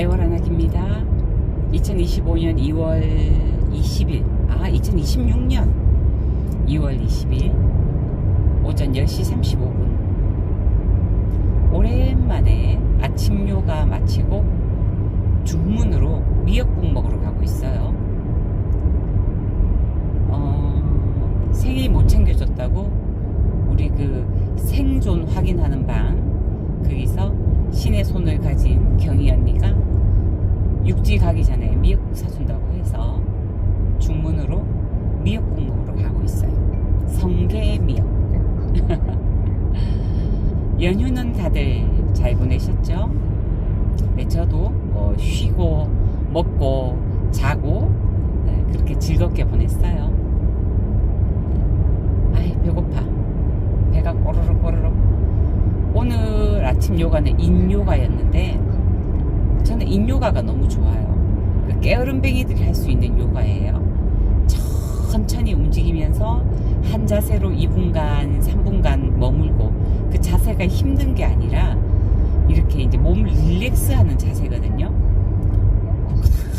애월하나기입니다. 2025년 2월 20일, 아, 2026년 2월 20일 오전 10시 35분. 오랜만에 아침 요가 마치고 중문으로 미역국 먹으러 가고 있어요. 어, 생일 못 챙겨줬다고 우리 그 생존 확인하는 방 거기서 신의 손을 가진 경희 언니가 육지 가기 전에 미역국 사준다고 해서 중문으로 미역국 먹으러 가고 있어요. 성게 미역국. 연휴는 다들 잘 보내셨죠? 네, 저도 뭐 쉬고 먹고 자고 네, 그렇게 즐겁게 보냈어요. 아이 배고파. 배가 꼬르륵 꼬르륵. 오늘 아침 요가는 인요가였는데 저는 인요가가 너무 좋아요. 그 깨어른뱅이들이 할 수 있는 요가예요. 천천히 움직이면서 한 자세로 2분간, 3분간 머물고 그 자세가 힘든 게 아니라 이렇게 이제 몸을 릴렉스하는 자세거든요.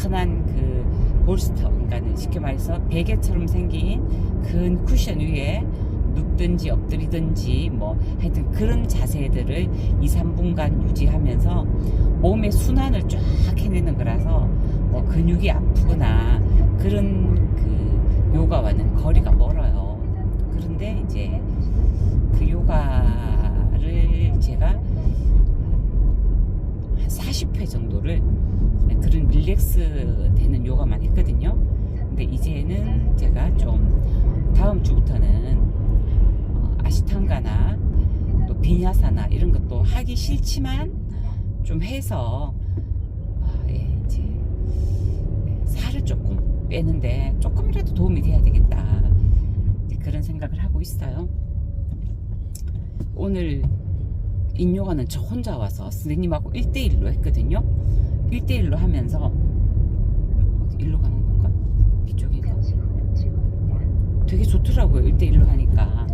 흔한 그 볼스터, 그러니까는 쉽게 말해서 베개처럼 생긴 큰 쿠션 위에 눕든지 엎드리든지 뭐 하여튼 그런 자세들을 2, 3분간 유지하면서 몸의 순환을 쫙 해내는 거라서 뭐 근육이 아프거나 그런 그 요가와는 거리가 멀어요. 그런데 이제 그 요가를 제가 한 40회 정도를 그런 릴렉스 되는 요가만 했거든요. 근데 이제는 제가 좀 다음 주부터는 어, 아시탄가나 또 비냐사나 이런 것도 하기 싫지만 좀 해서 아, 예, 이제 예, 살을 조금 빼는데 조금이라도 도움이 돼야 되겠다 그런 생각을 하고 있어요. 오늘 인요가는 저 혼자 와서 선생님하고 1대1로 했거든요. 1대1로 하면서 어디 일로 가는 건가? 이쪽인가? 되게 좋더라고요. 1대1로 하니까.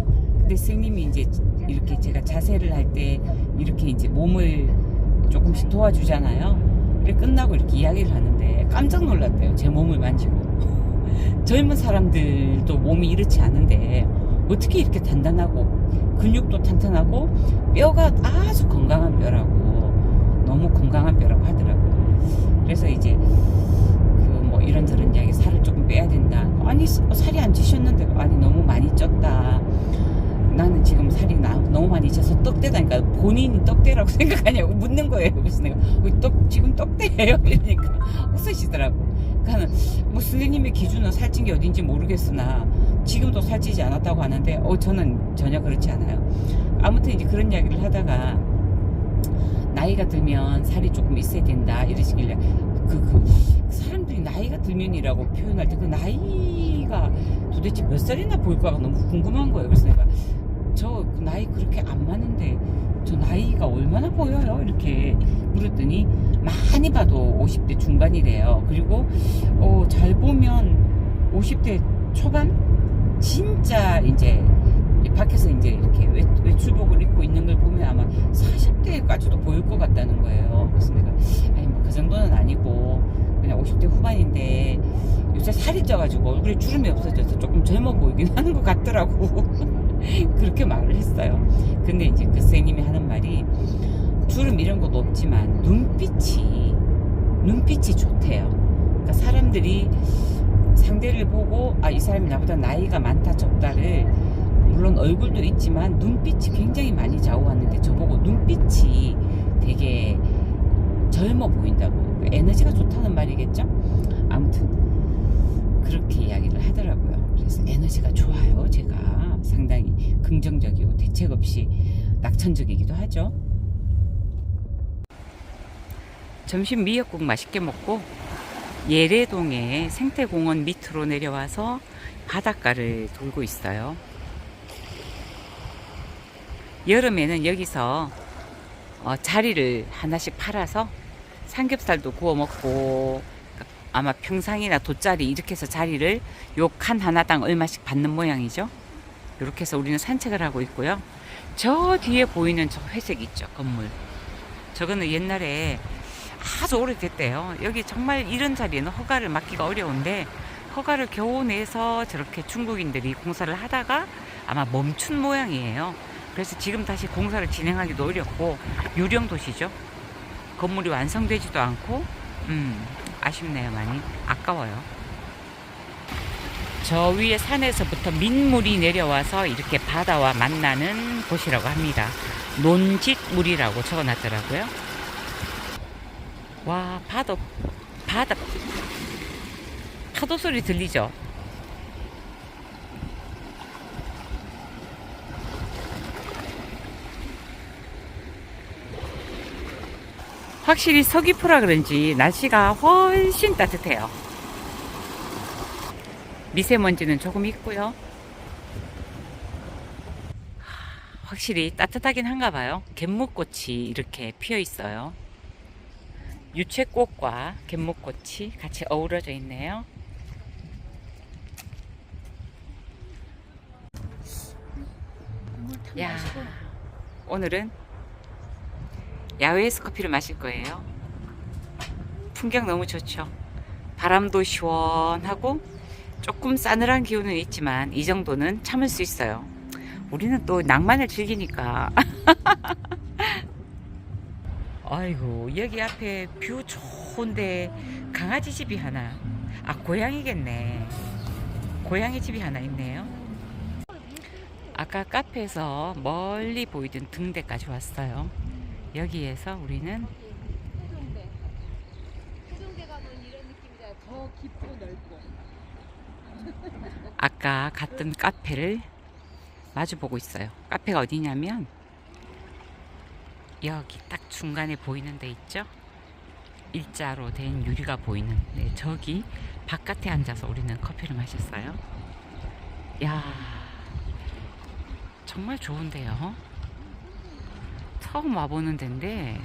근데 선생님이 이제 이렇게 제가 자세를 할 때 이렇게 이제 몸을 조금씩 도와주잖아요. 그래 끝나고 이렇게 이야기를 하는데 깜짝 놀랐대요. 제 몸을 만지고. 젊은 사람들도 몸이 이렇지 않은데 어떻게 이렇게 단단하고 근육도 탄탄하고 뼈가 아주 건강한 뼈라고 너무 건강한 뼈라고 하더라고요. 그래서 이제 그 뭐 이런저런 이야기 살을 조금 빼야 된다. 아니 살이 안 찌셨는데 아니 너무 많이 쪘다. 나는 지금 살이 나, 너무 많이 쪄서 떡대다니까 본인이 떡대라고 생각하냐고 묻는 거예요. 그래서 내가 어, 떡 지금 떡대예요. 이러니까 웃으시더라고. 그러니까 뭐 선생님의 기준은 살찐 게 어딘지 모르겠으나 지금도 살찌지 않았다고 하는데 어 저는 전혀 그렇지 않아요. 아무튼 이제 그런 이야기를 하다가 나이가 들면 살이 조금 있어야 된다 이러시길래 그, 그 사람들이 나이가 들면이라고 표현할 때 그 나이가 도대체 몇 살이나 보일까가 너무 궁금한 거예요. 그래서 내가 저그 나이 그렇게 안 많은데 저 나이가 얼마나 보여요? 이렇게 물었더니 많이 봐도 50대 중반이래요. 그리고 어, 잘 보면 50대 초반 진짜 이제 이 밖에서 이제 이렇게 외, 외출복을 입고 있는 걸 보면 아마 40대까지도 보일 것 같다는 거예요. 그래서 내가 아니 뭐 그 정도는 아니고 그냥 50대 후반인데 요새 살이 쪄가지고 얼굴에 주름이 없어져서 조금 젊어 보이긴 하는 것 같더라고. 그렇게 말을 했어요. 근데 이제 그 선생님이 하는 말이 주름 이런 것도 없지만 눈빛이 눈빛이 좋대요. 그러니까 사람들이 상대를 보고 아 이 사람이 나보다 나이가 많다 적다를 물론 얼굴도 있지만 눈빛이 굉장히 많이 좌우하는데 저보고 눈빛이 되게 젊어 보인다고 에너지가 좋다는 말이겠죠? 아무튼 그렇게 이야기를 하더라고요. 그래서 에너지가 좋아요. 제가 상당히 긍정적이고 대책 없이 낙천적이기도 하죠. 점심 미역국 맛있게 먹고 예래동의 생태공원 밑으로 내려와서 바닷가를 돌고 있어요. 여름에는 여기서 어, 자리를 하나씩 팔아서 삼겹살도 구워 먹고 아마 평상이나 돗자리 이렇게 해서 자리를 요 칸 하나당 얼마씩 받는 모양이죠. 이렇게 해서 우리는 산책을 하고 있고요. 저 뒤에 보이는 저 회색 있죠 건물. 저거는 옛날에 아주 오래됐대요. 여기 정말 이런 자리에는 허가를 맡기가 어려운데 허가를 겨우 내서 저렇게 중국인들이 공사를 하다가 아마 멈춘 모양이에요. 그래서 지금 다시 공사를 진행하기도 어렵고 유령 도시죠. 건물이 완성되지도 않고 음, 아쉽네요 많이 아까워요. 저 위에 산에서부터 민물이 내려와서 이렇게 바다와 만나는 곳이라고 합니다. 논짓물이라고 적어놨더라고요. 와 바다 바다 파도 소리 들리죠? 확실히 서귀포라 그런지 날씨가 훨씬 따뜻해요. 미세먼지는 조금 있고요. 확실히 따뜻하긴 한가 봐요. 갯묵꽃이 이렇게 피어 있어요. 유채꽃과 갯묵꽃이 같이 어우러져 있네요. 야, 오늘은 야외에서 커피를 마실 거예요. 풍경 너무 좋죠. 바람도 시원하고 조금 싸늘한 기운은 있지만 이 정도는 참을 수 있어요. 우리는 또 낭만을 즐기니까. 아이고 여기 앞에 뷰 좋은데 강아지 집이 하나. 아 고양이겠네. 고양이 집이 하나 있네요. 아까 카페에서 멀리 보이던 등대까지 왔어요. 여기에서 우리는 해운대. 해운대 가면 이런 느낌이잖아. 더 깊고 넓고. 아까 갔던 카페를 마주보고 있어요. 카페가 어디냐면 여기 딱 중간에 보이는 데 있죠? 일자로 된 유리가 보이는 네, 저기 바깥에 앉아서 우리는 커피를 마셨어요. 야 정말 좋은데요. 처음 와보는 데인데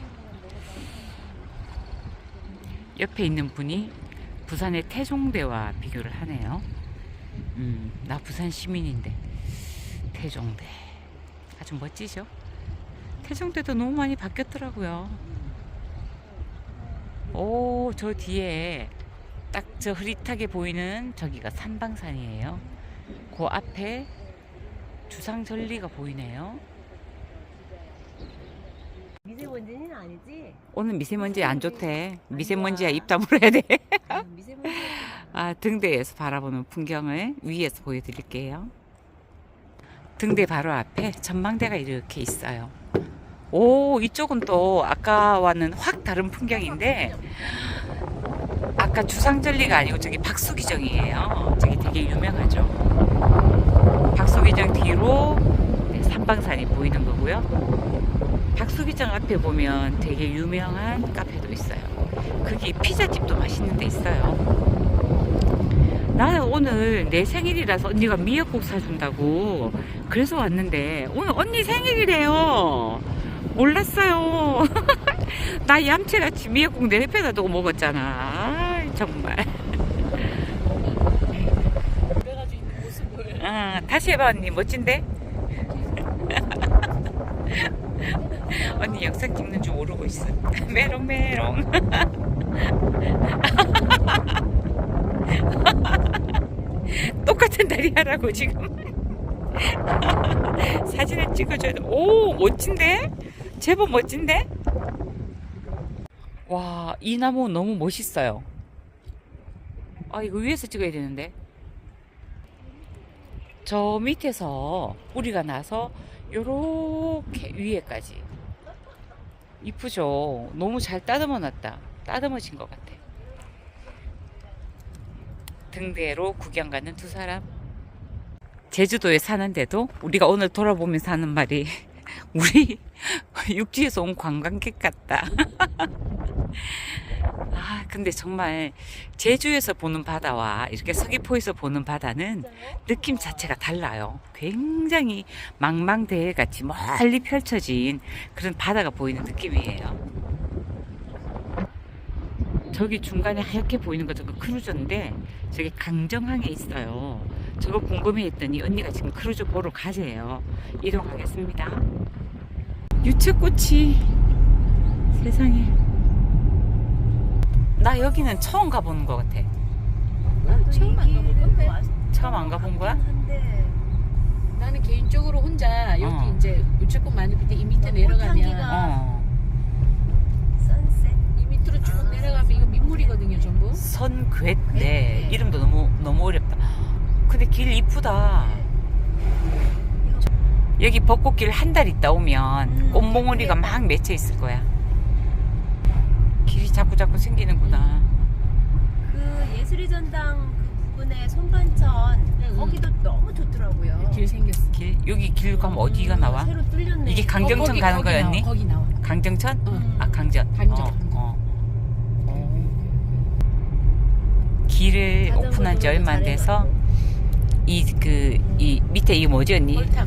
옆에 있는 분이 부산의 태종대와 비교를 하네요. 음, 나 부산 시민인데 태종대 아주 멋지죠? 태종대도 너무 많이 바뀌었더라고요. 오, 저 뒤에 딱 저 흐릿하게 보이는 저기가 삼방산이에요. 그 앞에 주상절리가 보이네요. 미세먼지는 아니지? 오늘 미세먼지 안 좋대. 미세먼지야 입 다물어야 돼. 아, 미세먼지. 아, 등대에서 바라보는 풍경을 위에서 보여드릴게요. 등대 바로 앞에 전망대가 이렇게 있어요. 오, 이쪽은 또 아까와는 확 다른 풍경인데, 아까 주상절리가 아니고 저기 박수기정이에요. 저기 되게 유명하죠. 박수기정 뒤로 네, 삼방산이 보이는 거고요. 박수기정 앞에 보면 되게 유명한 카페도 있어요. 거기 피자집도 맛있는 데 있어요. 오늘 내 생일이라서 언니가 미역국 사준다고 그래서 왔는데 오늘 언니 생일이래요. 몰랐어요. 나 얌체같이 미역국 내 옆에다 두고 먹었잖아. 아이, 정말. 아, 다시 해봐 언니 멋진데? 언니 영상 찍는 줄 모르고 있어. 메롱 메롱. 똑같은 다리 하라고 지금. 사진을 찍어줘야 돼. 오 멋진데? 제법 멋진데? 와, 이 나무 너무 멋있어요. 아, 이거 위에서 찍어야 되는데. 저 밑에서 뿌리가 나서 요렇게 위에까지. 이쁘죠? 너무 잘 따듬어 놨다. 따듬어진 것 같아. 등대로 구경 가는 두 사람. 제주도에 사는데도 우리가 오늘 돌아보면서 하는 말이 우리 육지에서 온 관광객 같다. 아, 근데 정말 제주에서 보는 바다와 이렇게 서귀포에서 보는 바다는 느낌 자체가 달라요. 굉장히 망망대해 같이 멀리 펼쳐진 그런 바다가 보이는 느낌이에요. 저기 중간에 하얗게 보이는 거 저거 크루즈인데 저기 강정항에 있어요. 저거 궁금해 했더니 언니가 지금 크루즈 보러 가재요. 이동하겠습니다. 유채꽃이 세상에 나 여기는 처음 가보는 것 같아. 처음 안 가볼 건데. 처음 안 가본 거야? 한데 나는 개인적으로 혼자 여기 어. 이제 우체국 많이 밑에 이 밑에 내려가면 어. 밑으로 쭉 내려가면 이거 민물이거든요 전부. 선괴 네 네. 이름도 너무 너무 어렵다. 근데 길 이쁘다. 여기 벚꽃길 한 달 있다 오면 음, 꽃몽우리가 막 맺혀 있을 거야. 길이 자꾸 자꾸 생기는구나. 그 예술의 전당 그 부분에 손반천 응, 거기도 너무 좋더라고요. 길 생겼어. 길 여기 길 가면 어디가 나와? 새로 뚫렸네. 이게 강정천 어, 거기, 가는 거기 거였니? 거기 나와. 강정천? 어. 아 강전. 강정. 어, 어. 길을 오픈한 지 얼마 안 돼서 이 그이 밑에 이 뭐지 언니? 골탕.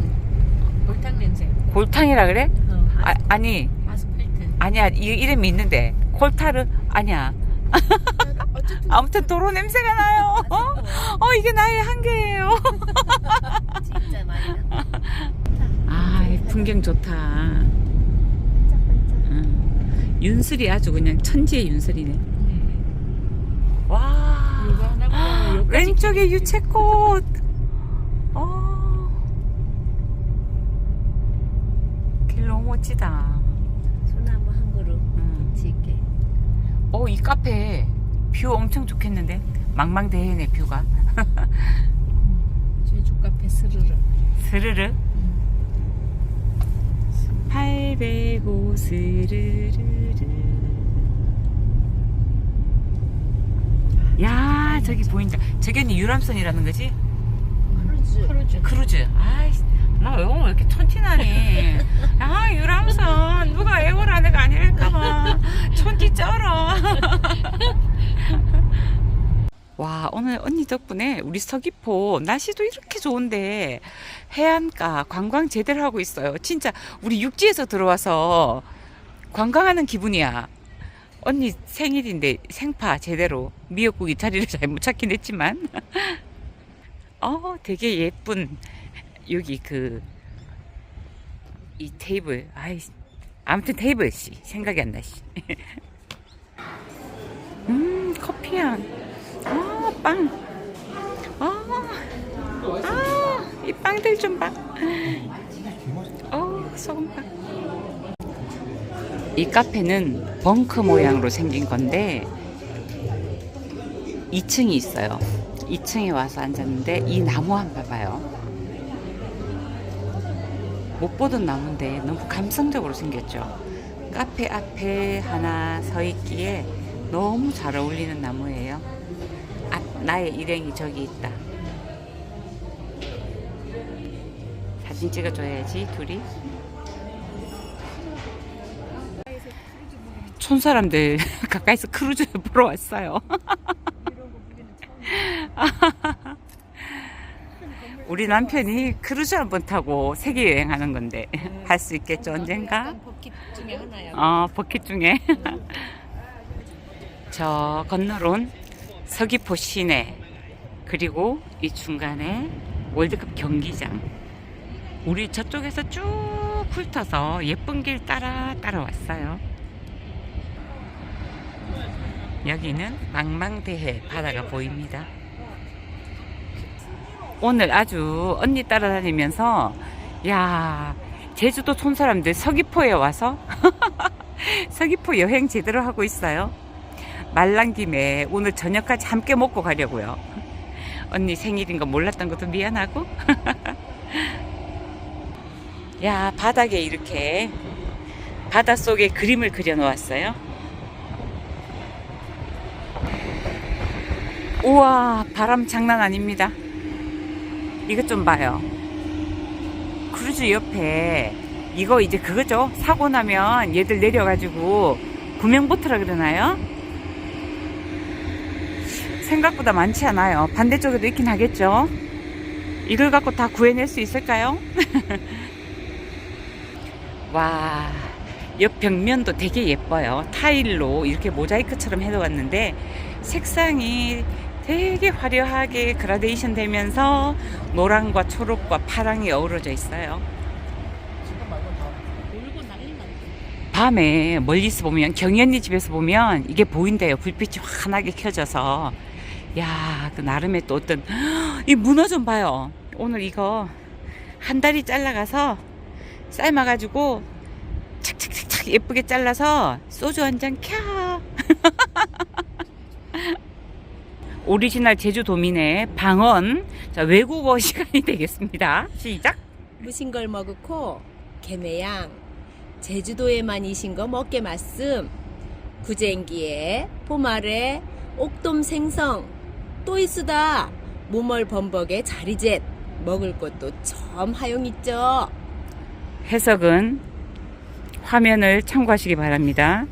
골탕 냄새. 골탕이라 그래? 어. 아, 아니 아스팔트. 아니야 이 이름이 있는데 콜타르 아니야. 아무튼 도로 냄새가 나요. 어, 어 이게 나의 한계예요. 진짜 많이 나. 아, 이 풍경 좋다. 응. 윤슬이 아주 그냥 천지의 윤슬이네. 와. 이거 하나보다 여기까지 왼쪽에 유채꽃. 어. 길 너무 멋지다. 소나무 한 그루 음. 짓게. 어, 이 카페 뷰 엄청 좋겠는데? 망망대해네, 뷰가. 제주 카페 스르르. 스르르. 805 스르르르. 야, 저기 보인다. 저기 언니 유람선이라는 거지? 크루즈. 크루즈. 크루즈. 아이, 나 외국어 왜 이렇게 촌티나니? 아, 유람선. 누가 애월한 애가 아닐까봐. 촌티 쩔어. 와, 오늘 언니 덕분에 우리 서귀포 날씨도 이렇게 좋은데 해안가 관광 제대로 하고 있어요. 진짜 우리 육지에서 들어와서 관광하는 기분이야. 언니 생일인데 생파 제대로 미역국이 자리를 잘못 찾긴 했지만. 어 되게 예쁜 여기 그 이 테이블. 아이 아무튼 테이블 씨 생각이 안 나시. 음 커피향. 아빵아아이 빵들 좀봐. 어 소금빵 이 카페는 벙커 모양으로 생긴 건데 2층이 있어요. 2층에 와서 앉았는데 이 나무 한번 봐봐요. 못 보던 나무인데 너무 감성적으로 생겼죠. 카페 앞에 하나 서 있기에 너무 잘 어울리는 나무예요. 아, 나의 일행이 저기 있다. 사진 찍어줘야지 둘이. 촌 사람들 가까이서 크루즈 보러 왔어요. 우리 남편이 크루즈 한번 타고 세계 여행하는 건데 할 수 있겠죠 언젠가? 버킷 중에 하나야. 어 버킷 중에 저 건너론 서귀포 시내 그리고 이 중간에 월드컵 경기장 우리 저쪽에서 쭉 훑어서 예쁜 길 따라 따라왔어요. 여기는 망망대해 바다가 보입니다. 오늘 아주 언니 따라다니면서 야 제주도 촌 사람들 서귀포에 와서 서귀포 여행 제대로 하고 있어요. 말란 김에 오늘 저녁까지 함께 먹고 가려고요. 언니 생일인 거 몰랐던 것도 미안하고. 야 바닥에 이렇게 바다 속에 그림을 그려 놓았어요. 우와 바람 장난 아닙니다. 이것 좀 봐요. 크루즈 옆에 이거 이제 그거죠. 사고 나면 얘들 내려가지고 구명보트라 그러나요? 생각보다 많지 않아요. 반대쪽에도 있긴 하겠죠. 이걸 갖고 다 구해낼 수 있을까요? 와, 옆 벽면도 되게 예뻐요. 타일로 이렇게 모자이크처럼 해놓았는데 색상이 되게 화려하게 그라데이션 되면서 노랑과 초록과 파랑이 어우러져 있어요. 밤에 멀리서 보면 언니 집에서 보면 이게 보인대요. 불빛이 환하게 켜져서 야, 그 나름의 또 어떤 이 문어 좀 봐요. 오늘 이거 한 다리 잘라가서 삶아 가지고 착착착착 예쁘게 잘라서 소주 한 잔 캬. 오리지널 제주 도민의 방언. 자, 외국어 시간이 되겠습니다. 시작. 무신 걸 먹고 개매양. 제주도에만 이신 거 먹게 말씀 구쟁기에 포말에 옥돔 생성. 또 있으다. 모멀 범벅에 자리젯 먹을 것도 점 하용 있죠. 해석은 화면을 참고하시기 바랍니다.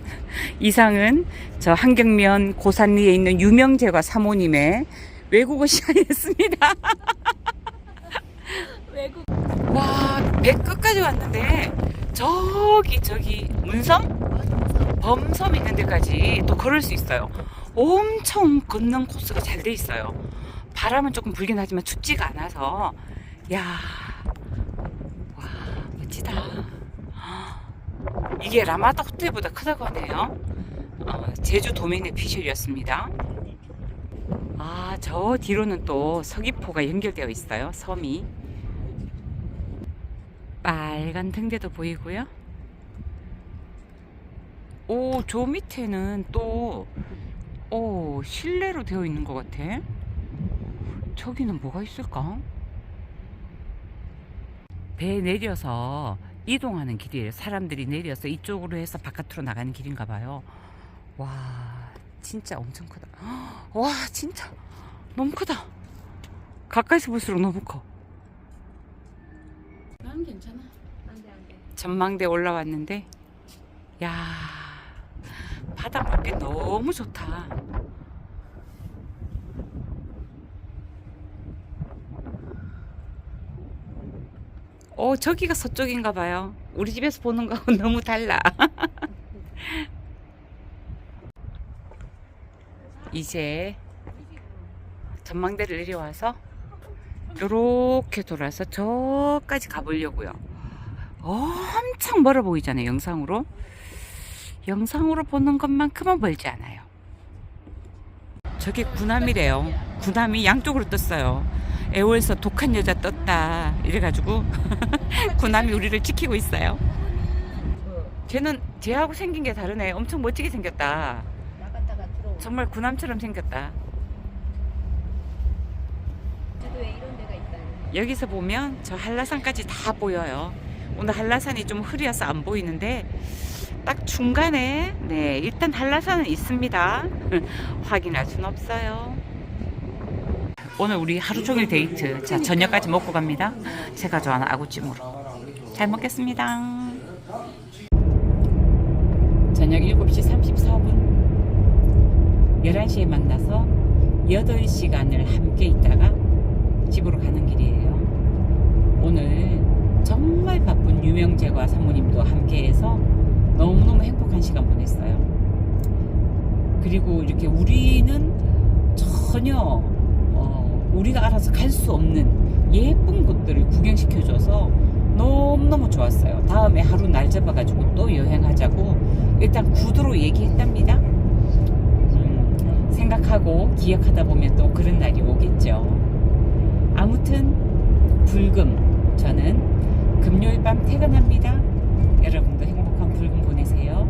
이상은 저 한경면 고산리에 있는 유명제과 사모님의 외국어 시간이었습니다. 외국 와, 배 끝까지 왔는데 저기 저기 문섬? 범섬 있는 데까지 또 걸을 수 있어요. 엄청 걷는 코스가 잘 돼 있어요. 바람은 조금 불긴 하지만 춥지가 않아서 야, 와 멋지다. 이게 라마다 호텔보다 크다고 하네요. 어, 제주 도민의 피셜이었습니다. 아, 저 뒤로는 또 서귀포가 연결되어 있어요. 섬이. 빨간 등대도 보이고요. 오, 저 밑에는 또, 오, 실내로 되어 있는 것 같아. 저기는 뭐가 있을까? 배 내려서 이동하는 길이에요. 사람들이 내려서 이쪽으로 해서 바깥으로 나가는 길인가 봐요. 와, 진짜 엄청 크다. 와, 진짜 너무 크다. 가까이서 볼수록 너무 커. 난 괜찮아. 안돼 안돼 전망대 올라왔는데, 야, 바다 물빛 너무 좋다. 어, 저기가 서쪽인가 봐요. 우리 집에서 보는 거하고 너무 달라. 이제 전망대를 내려와서 이렇게 돌아서 저까지 가보려고요. 엄청 멀어 보이잖아요, 영상으로. 영상으로 보는 것만큼은 멀지 않아요. 저게 구남이래요. 구남이 양쪽으로 떴어요. 애월서 독한 여자 떴다. 이래가지고 구남이 우리를 지키고 있어요. 쟤는 쟤하고 생긴 게 다르네. 엄청 멋지게 생겼다. 정말 구남처럼 생겼다. 여기서 보면 저 한라산까지 다 보여요. 오늘 한라산이 좀 흐려서 안 보이는데 딱 중간에 네 일단 한라산은 있습니다. 확인할 순 없어요. 오늘 우리 하루 종일 데이트. 자 저녁까지 먹고 갑니다. 제가 좋아하는 아구찜으로. 잘 먹겠습니다. 저녁 7시 34분. 11시에 만나서 8시간을 함께 있다가 집으로 가는 길이에요. 오늘 정말 바쁜 유명재과 사모님도 함께 해서 너무너무 행복한 시간 보냈어요. 그리고 이렇게 우리는 전혀 어, 우리가 알아서 갈 수 없는 예쁜 곳들을 구경시켜줘서 너무너무 좋았어요. 다음에 하루 날 잡아가지고 또 여행하자고 일단 구두로 얘기했답니다. 음, 생각하고 기억하다 보면 또 그런 날이 오겠죠. 아무튼 불금 저는 금요일 밤 퇴근합니다. 여러분도 행복한 불금 보내세요.